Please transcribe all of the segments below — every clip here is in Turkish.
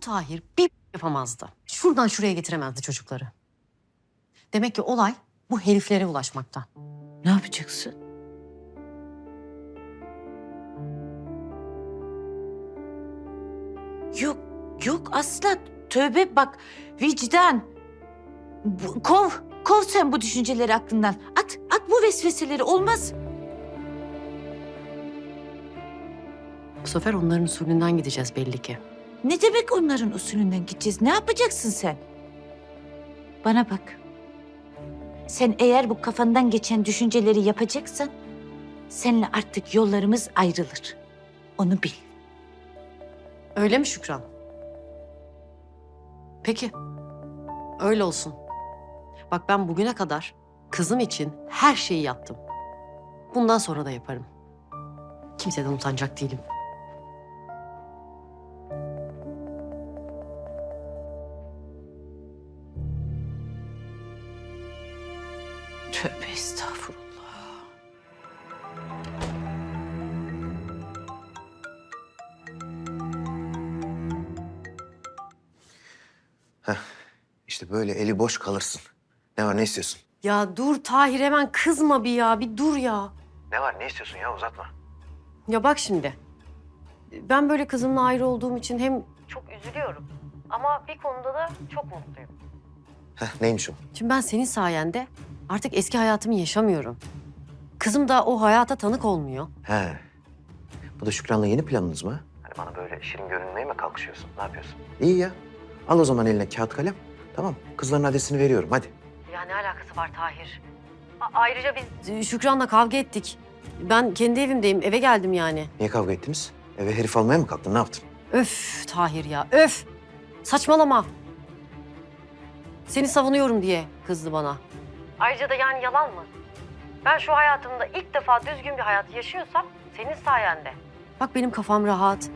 bu Tahir bir yapamazdı. Şuradan şuraya getiremezdi çocukları. Demek ki olay bu heriflere ulaşmakta. Ne yapacaksın? Yok, yok asla. Tövbe bak, vicdan. Bu- Kov, kov sen bu düşünceleri aklından. At, at bu vesveseleri olmaz. Bu sefer onların usulünden gideceğiz belli ki. Ne demek onların usulünden gideceğiz? Ne yapacaksın sen? Bana bak. Sen eğer bu kafandan geçen düşünceleri yapacaksan... ...seninle artık yollarımız ayrılır. Onu bil. Öyle mi Şükran? Peki. Öyle olsun. Bak ben bugüne kadar kızım için her şeyi yaptım. Bundan sonra da yaparım. Kimseden utanacak değilim. İşte böyle eli boş kalırsın. Ne var ne istiyorsun? Ya dur Tahir hemen kızma bir ya. Bir dur ya. Ne var ne istiyorsun ya uzatma. Ya bak şimdi. Ben böyle kızımla ayrı olduğum için hem çok üzülüyorum. Ama bir konuda da çok mutluyum. Heh, neymiş o? Şimdi ben senin sayende artık eski hayatımı yaşamıyorum. Kızım da o hayata tanık olmuyor. He. Bu da Şükran'la yeni planınız mı? Hani bana böyle şirin görünmeye mi kalkışıyorsun? Ne yapıyorsun? İyi ya. Al o zaman eline kağıt kalem. Tamam. Kızların adresini veriyorum hadi. Ya ne alakası var Tahir? ayrıca biz... Şükran'la kavga ettik. Ben kendi evimdeyim, eve geldim yani. Niye kavga ettiniz? Eve herif almaya mı kalktın? Ne yaptın? Öf Tahir ya, öf! Saçmalama. Seni savunuyorum diye kızdı bana. Ayrıca da yani yalan mı? Ben şu hayatımda ilk defa düzgün bir hayat yaşıyorsam senin sayende. Bak benim kafam rahat,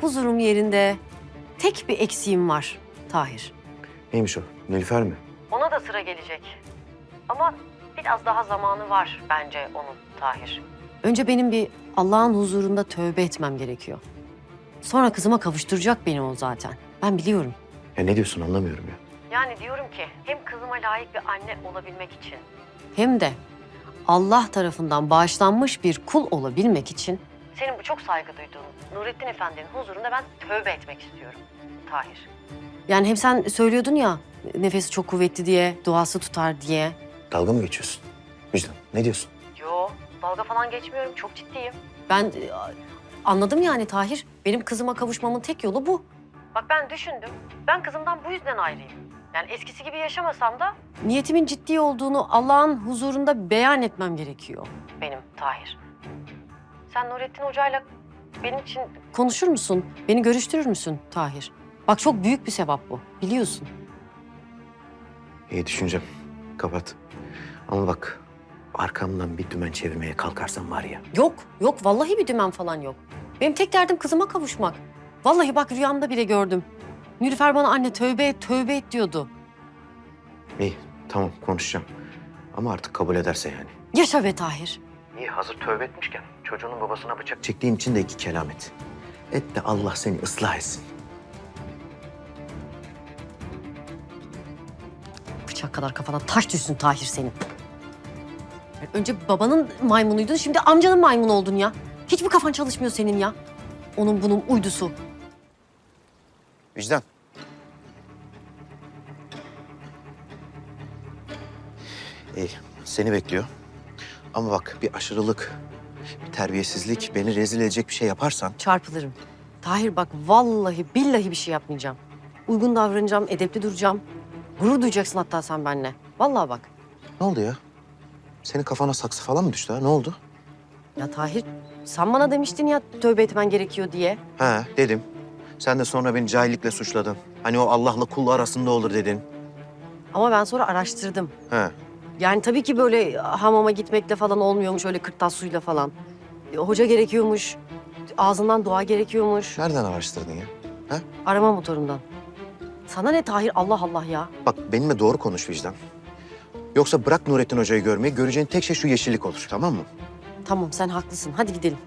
huzurum yerinde. Tek bir eksiğim var Tahir. Neymiş o? Nilüfer mi? Ona da sıra gelecek. Ama biraz daha zamanı var bence onun Tahir. Önce benim bir Allah'ın huzurunda tövbe etmem gerekiyor. Sonra kızıma kavuşturacak beni o zaten. Ben biliyorum. Ya ne diyorsun anlamıyorum ya. Yani diyorum ki hem kızıma layık bir anne olabilmek için hem de Allah tarafından bağışlanmış bir kul olabilmek için senin bu çok saygı duyduğun Nurettin Efendi'nin huzurunda ben tövbe etmek istiyorum Tahir. Yani hem sen söylüyordun ya nefesi çok kuvvetli diye, duası tutar diye. Dalga mı geçiyorsun? Vicdan ne diyorsun? Yo, dalga falan geçmiyorum. Çok ciddiyim. Ben e, anladım yani Tahir. Benim kızıma kavuşmamın tek yolu bu. Bak ben düşündüm. Ben kızımdan bu yüzden ayrıyım. Yani eskisi gibi yaşamasam da... Niyetimin ciddi olduğunu Allah'ın huzurunda beyan etmem gerekiyor. Benim Tahir. Sen Nurettin Hoca'yla benim için... Konuşur musun? Beni görüştürür müsün Tahir? Bak çok büyük bir sevap bu. Biliyorsun. İyi düşüneceğim. Kapat. Ama bak arkamdan bir dümen çevirmeye kalkarsan var ya. Yok, yok. Vallahi bir dümen falan yok. Benim tek derdim kızıma kavuşmak. Vallahi bak rüyamda bile gördüm. Nilüfer bana anne tövbe et, tövbe et diyordu. İyi tamam konuşacağım. Ama artık kabul ederse yani. Yaşa be Tahir. İyi hazır tövbe etmişken çocuğunun babasına bıçak çektiğin için de iki kelam et. Et de Allah seni ıslah etsin. Bıçak kadar kafana taş düşsün Tahir senin. Önce babanın maymunuydun, şimdi amcanın maymunu oldun ya. Hiç mi kafan çalışmıyor senin ya? Onun bunun uydusu. Vicdan. İyi seni bekliyor. Ama bak bir aşırılık, bir terbiyesizlik, beni rezil edecek bir şey yaparsan... Çarpılırım. Tahir bak vallahi billahi bir şey yapmayacağım. Uygun davranacağım, edepli duracağım. Gurur duyacaksın hatta sen benimle. Vallahi bak. Ne oldu ya? Senin kafana saksı falan mı düştü ha? Ne oldu? Ya Tahir sen bana demiştin ya tövbe etmen gerekiyor diye. Ha dedim. Sen de sonra beni cahillikle suçladın. Hani o Allah'la kul arasında olur dedin. Ama ben sonra araştırdım. Ha. Yani tabii ki böyle hamama gitmekle falan olmuyormuş öyle kırtas suyla falan. E, Hoca gerekiyormuş. Ağzından dua gerekiyormuş. Nereden araştırdın ya? Arama motorundan. Sana ne Tahir Allah Allah ya. Bak benimle doğru konuş vicdan. Yoksa bırak Nurettin Hoca'yı görmeyi. Göreceğin tek şey şu yeşillik olur. Tamam mı? Tamam sen haklısın. Hadi gidelim.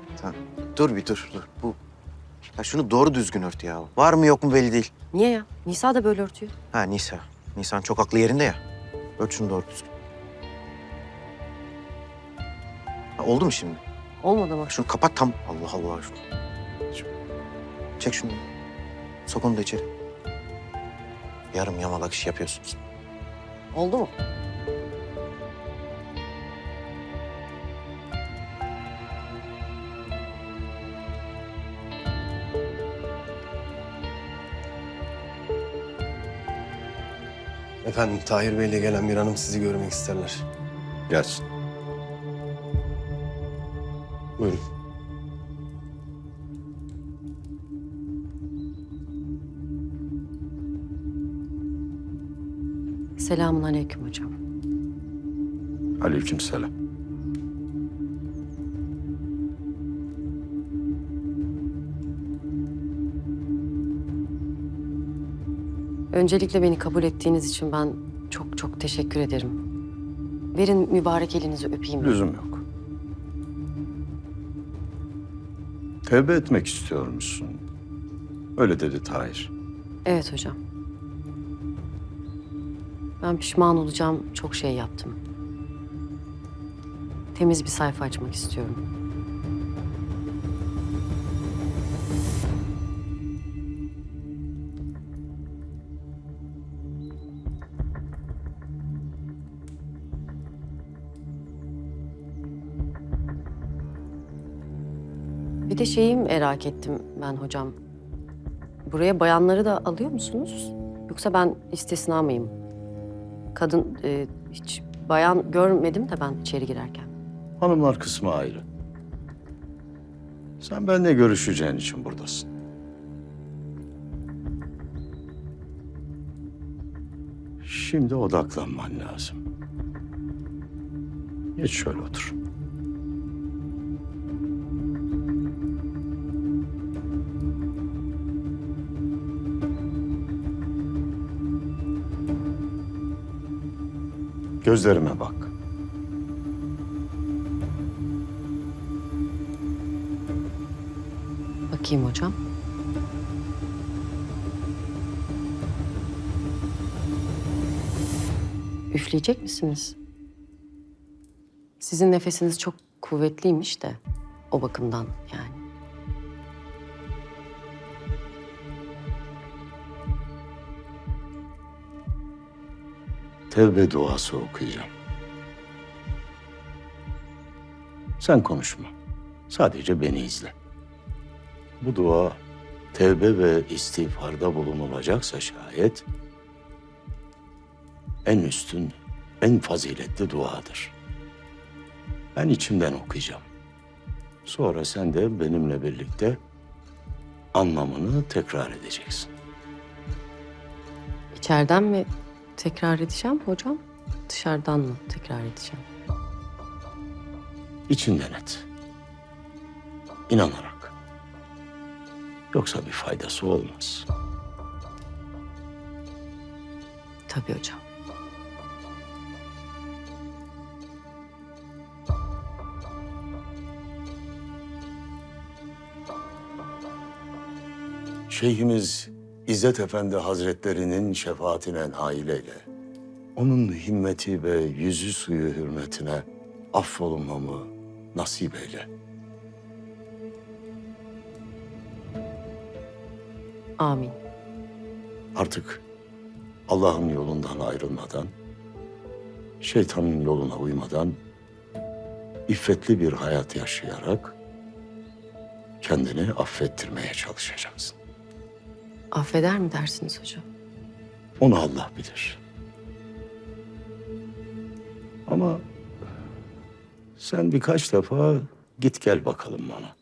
Dur bir dur. dur. Bu Ya şunu doğru düzgün ört ya. Var mı yok mu belli değil. Niye ya? Nisa da böyle örtüyor. Ha Nisa. Nisan çok aklı yerinde ya. Ört şunu doğru düzgün. Ha, oldu mu şimdi? Olmadı mı? Şunu kapat tam. Allah Allah. Şunu. Şu- Çek şunu. Sok onu da içeri. Yarım yamalak iş yapıyorsunuz. Oldu mu? Efendim Tahir Bey'le gelen bir hanım sizi görmek isterler. Gelsin. Selamun aleyküm hocam. Aleykümselam. Öncelikle beni kabul ettiğiniz için ben çok çok teşekkür ederim. Verin mübarek elinizi öpeyim. Lüzum yok. Tevbe etmek istiyormuşsun. Öyle dedi Tahir. Evet hocam. Ben pişman olacağım. Çok şey yaptım. Temiz bir sayfa açmak istiyorum. Bir de şeyi merak ettim ben hocam. Buraya bayanları da alıyor musunuz? Yoksa ben istisna mıyım? Kadın e, hiç bayan görmedim de ben içeri girerken. Hanımlar kısmı ayrı. Sen benimle görüşeceğin için buradasın. Şimdi odaklanman lazım. Geç şöyle otur. Gözlerime bak. Bakayım hocam. Üfleyecek misiniz? Sizin nefesiniz çok kuvvetliymiş de o bakımdan yani. Tevbe duası okuyacağım. Sen konuşma. Sadece beni izle. Bu dua tevbe ve istiğfarda bulunulacaksa şayet en üstün, en faziletli duadır. Ben içimden okuyacağım. Sonra sen de benimle birlikte anlamını tekrar edeceksin. İçeriden mi tekrar edeceğim hocam? Dışarıdan mı tekrar edeceğim? İçinden et. İnanarak. Yoksa bir faydası olmaz. Tabii hocam. Şeyhimiz İzzet Efendi Hazretlerinin şefaatine nail eyle. Onun himmeti ve yüzü suyu hürmetine affolunmamı nasip eyle. Amin. Artık Allah'ın yolundan ayrılmadan, şeytanın yoluna uymadan, iffetli bir hayat yaşayarak kendini affettirmeye çalışacaksın. Affeder mi dersiniz hocam? Onu Allah bilir. Ama sen birkaç defa git gel bakalım bana.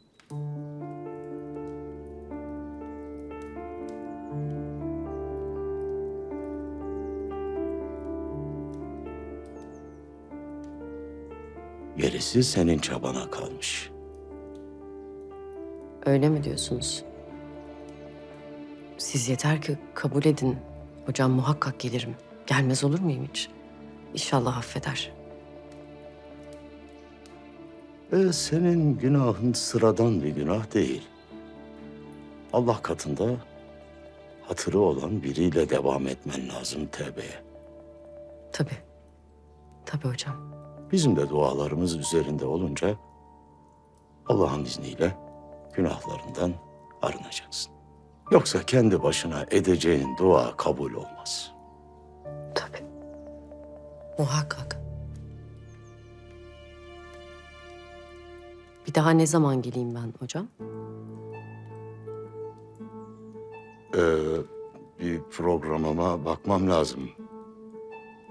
Gerisi senin çabana kalmış. Öyle mi diyorsunuz? Siz yeter ki kabul edin. Hocam muhakkak gelirim. Gelmez olur muyum hiç? İnşallah affeder. E, senin günahın sıradan bir günah değil. Allah katında hatırı olan biriyle devam etmen lazım tevbeye. Tabii. Tabii hocam. Bizim de dualarımız üzerinde olunca Allah'ın izniyle günahlarından arınacaksın. Yoksa kendi başına edeceğin dua kabul olmaz. Tabii. Muhakkak. Bir daha ne zaman geleyim ben hocam? Ee, bir programıma bakmam lazım.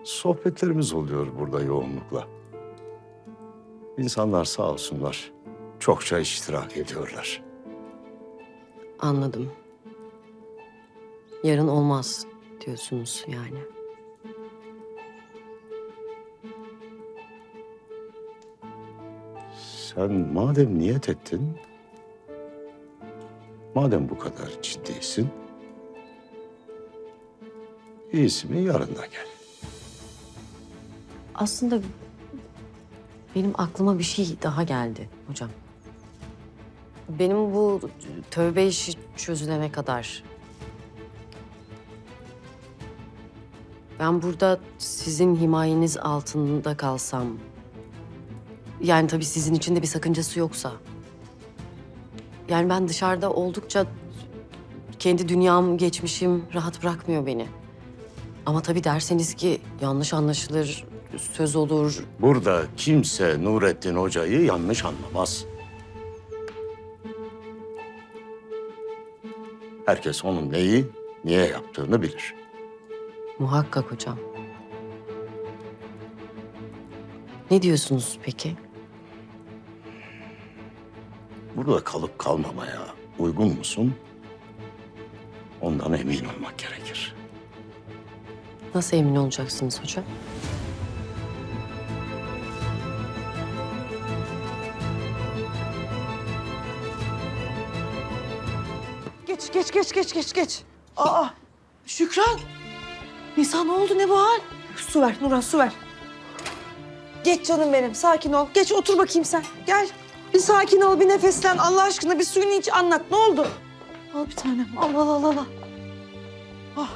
Sohbetlerimiz oluyor burada yoğunlukla. İnsanlar sağ olsunlar çokça iştirak ediyorlar. Anladım. Yarın olmaz diyorsunuz yani. Sen madem niyet ettin, madem bu kadar ciddisin, iyisi mi yarın da gel. Aslında benim aklıma bir şey daha geldi hocam. Benim bu tövbe işi çözülene kadar ben burada sizin himayeniz altında kalsam yani tabii sizin için de bir sakıncası yoksa yani ben dışarıda oldukça kendi dünyam, geçmişim rahat bırakmıyor beni. Ama tabii derseniz ki yanlış anlaşılır, söz olur, Burada kimse Nurettin Hoca'yı yanlış anlamaz. Herkes onun neyi, niye yaptığını bilir. Muhakkak hocam. Ne diyorsunuz peki? Burada kalıp kalmamaya uygun musun? Ondan emin olmak gerekir. Nasıl emin olacaksınız hocam? Geç, geç, geç, geç, geç, geç. Aa, Şükran. Nisa ne oldu, ne bu hal? Su ver, Nurhan, su ver. Geç canım benim, sakin ol. Geç, otur bakayım sen. Gel. Bir sakin ol, bir nefeslen. Allah aşkına bir suyunu iç, anlat. Ne oldu? Al bir tanem, al, al, al, al. Ah.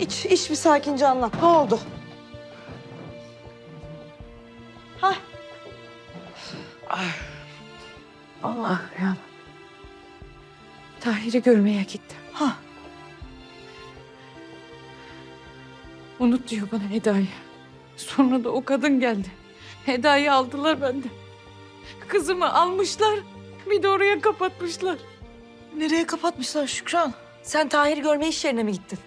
İç, iç bir sakince anlat. Ne oldu? Hah. Allah ya. Tahir'i görmeye gittim. Hah. Unut diyor bana Eda'yı. Sonra da o kadın geldi. Eda'yı aldılar benden. Kızımı almışlar. Bir de oraya kapatmışlar. Nereye kapatmışlar Şükran? Sen Tahir'i görmeye iş yerine mi gittin?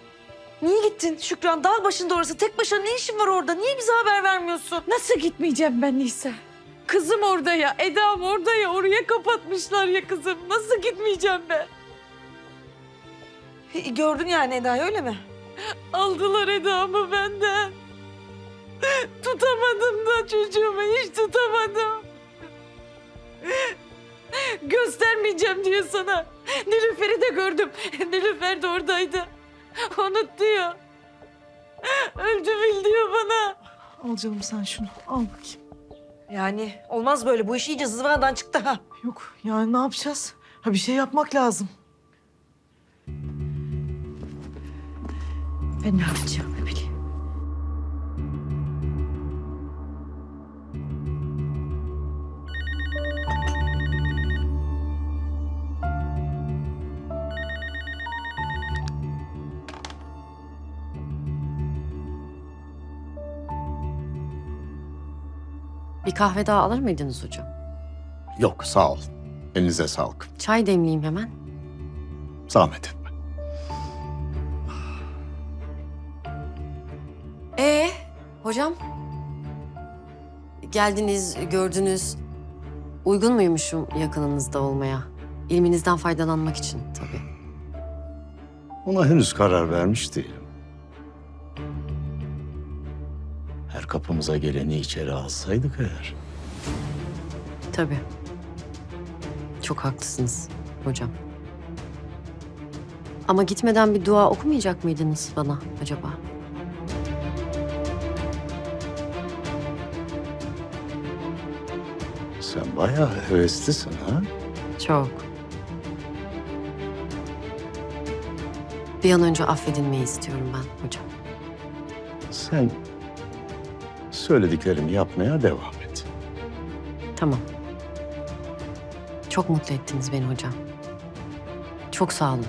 Niye gittin Şükran? Dağ başında orası. Tek başına ne işin var orada? Niye bize haber vermiyorsun? Nasıl gitmeyeceğim ben Nisa? Kızım orada ya, Eda'm orada ya. Oraya kapatmışlar ya kızım. Nasıl gitmeyeceğim ben? Gördün yani Eda'yı öyle mi? Aldılar Eda'mı benden. Tutamadım da çocuğumu hiç tutamadım. Göstermeyeceğim diyor sana. Nilüfer'i de gördüm. Nilüfer de oradaydı. Unut diyor. Öldü bil diyor bana. Al canım sen şunu. Al bakayım. Yani olmaz böyle. Bu iş iyice zıvanadan çıktı ha. Yok yani ne yapacağız? Ha bir şey yapmak lazım. Ben ne yapacağımı bileyim. Bir kahve daha alır mıydınız hocam? Yok sağ ol. Elinize sağlık. Çay demleyeyim hemen. Zahmet hocam? Geldiniz, gördünüz. Uygun muymuşum yakınınızda olmaya? İlminizden faydalanmak için tabii. Ona henüz karar vermiş değilim. Her kapımıza geleni içeri alsaydık eğer. Tabii. Çok haklısınız hocam. Ama gitmeden bir dua okumayacak mıydınız bana acaba? Sen bayağı heveslisin ha? Çok. Bir an önce affedilmeyi istiyorum ben hocam. Sen söylediklerimi yapmaya devam et. Tamam. Çok mutlu ettiniz beni hocam. Çok sağ olun.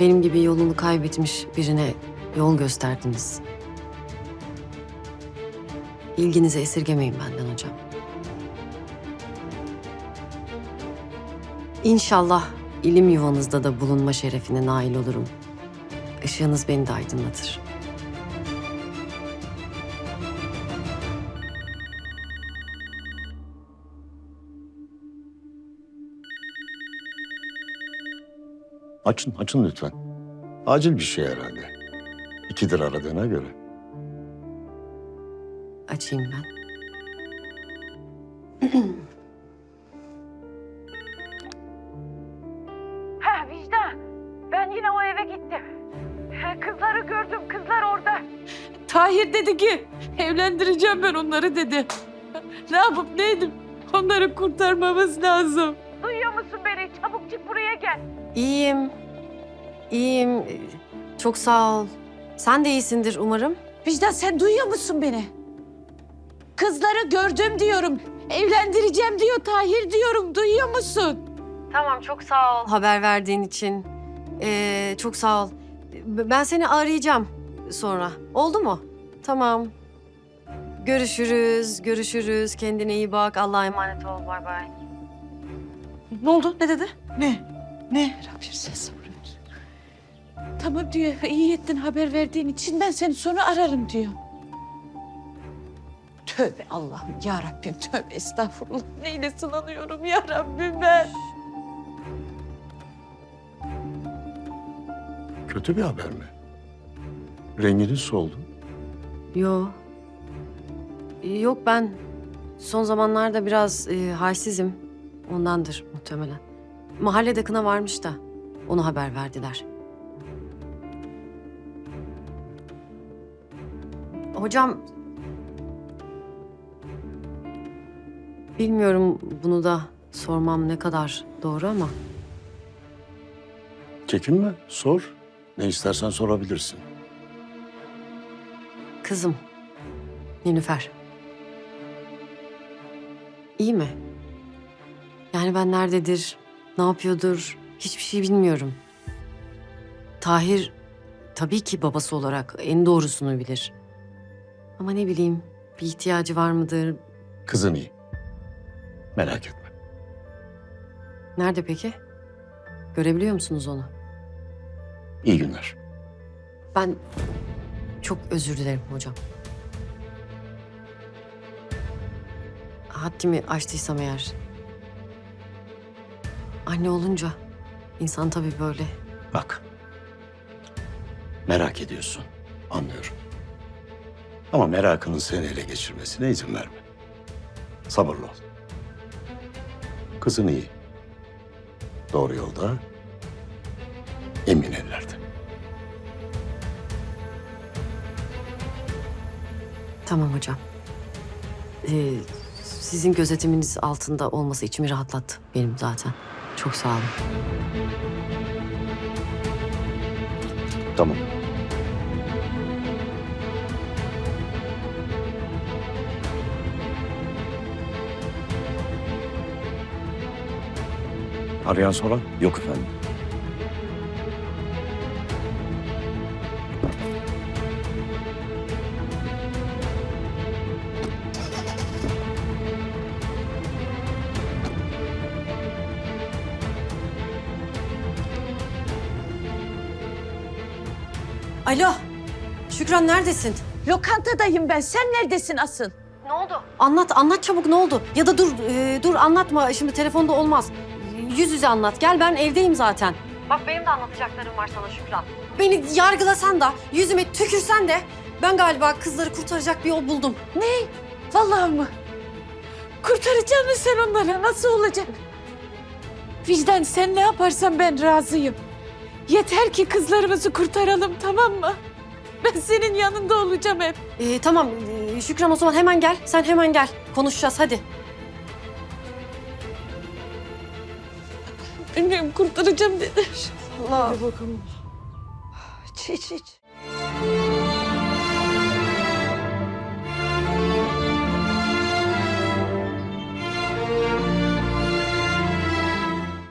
Benim gibi yolunu kaybetmiş birine yol gösterdiniz. İlginizi esirgemeyin benden hocam. İnşallah ilim yuvanızda da bulunma şerefine nail olurum. Işığınız beni de aydınlatır. Açın, açın lütfen. Acil bir şey herhalde. İkidir aradığına göre. Açayım ben. Kızları gördüm. Kızlar orada. Tahir dedi ki evlendireceğim ben onları dedi. Ne yapıp ne edip onları kurtarmamız lazım. Duyuyor musun beni? Çabuk çık buraya gel. İyiyim. İyiyim. Çok sağ ol. Sen de iyisindir umarım. Vicdan sen duyuyor musun beni? Kızları gördüm diyorum. Evlendireceğim diyor Tahir diyorum. Duyuyor musun? Tamam çok sağ ol. Haber verdiğin için. Ee, çok sağ ol. Ben seni arayacağım sonra. Oldu mu? Tamam. Görüşürüz, görüşürüz. Kendine iyi bak. Allah'a emanet ol. Bay bay. Ne oldu? Ne dedi? Ne? Ne? Rabbim sen sabır ver. Tamam diyor. iyi ettin haber verdiğin için ben seni sonra ararım diyor. Tövbe Allah'ım ya Rabbim tövbe estağfurullah. Neyle sınanıyorum ya Rabbim ben. Kötü bir haber mi? Renginiz soldu. Yo. Yok ben son zamanlarda biraz e, halsizim. Ondandır muhtemelen. Mahallede kına varmış da onu haber verdiler. Hocam bilmiyorum bunu da sormam ne kadar doğru ama Çekinme, sor. Ne istersen sorabilirsin. kızım Nilüfer. İyi mi? Yani ben nerededir, ne yapıyordur hiçbir şey bilmiyorum. Tahir tabii ki babası olarak en doğrusunu bilir. Ama ne bileyim bir ihtiyacı var mıdır? Kızın iyi. Merak etme. Nerede peki? Görebiliyor musunuz onu? İyi günler. Ben çok özür dilerim hocam. Haddimi aştıysam eğer. Anne olunca insan tabii böyle. Bak. Merak ediyorsun. Anlıyorum. Ama merakının seni ele geçirmesine izin verme. Sabırlı ol. Kızın iyi. Doğru yolda. Emin ellerde. Tamam hocam. Ee, sizin gözetiminiz altında olması içimi rahatlattı benim zaten. Çok sağ olun. Tamam. Arayan soran? Yok efendim. Alo. Şükran neredesin? Lokantadayım ben. Sen neredesin asıl? Ne oldu? Anlat, anlat çabuk ne oldu? Ya da dur, e, dur anlatma. Şimdi telefonda olmaz. Yüz yüze anlat. Gel ben evdeyim zaten. Bak benim de anlatacaklarım var sana Şükran. Beni yargılasan da, yüzüme tükürsen de ben galiba kızları kurtaracak bir yol buldum. Vallahi mı? Kurtaracaksın mı sen onları? Nasıl olacak? Vicdan sen ne yaparsan ben razıyım. Yeter ki kızlarımızı kurtaralım tamam mı? Ben senin yanında olacağım hep. Ee, tamam ee, Şükran o zaman hemen gel. Sen hemen gel. Konuşacağız hadi. Bilmiyorum kurtaracağım dedi. Allah. Hadi bakalım. İç iç iç.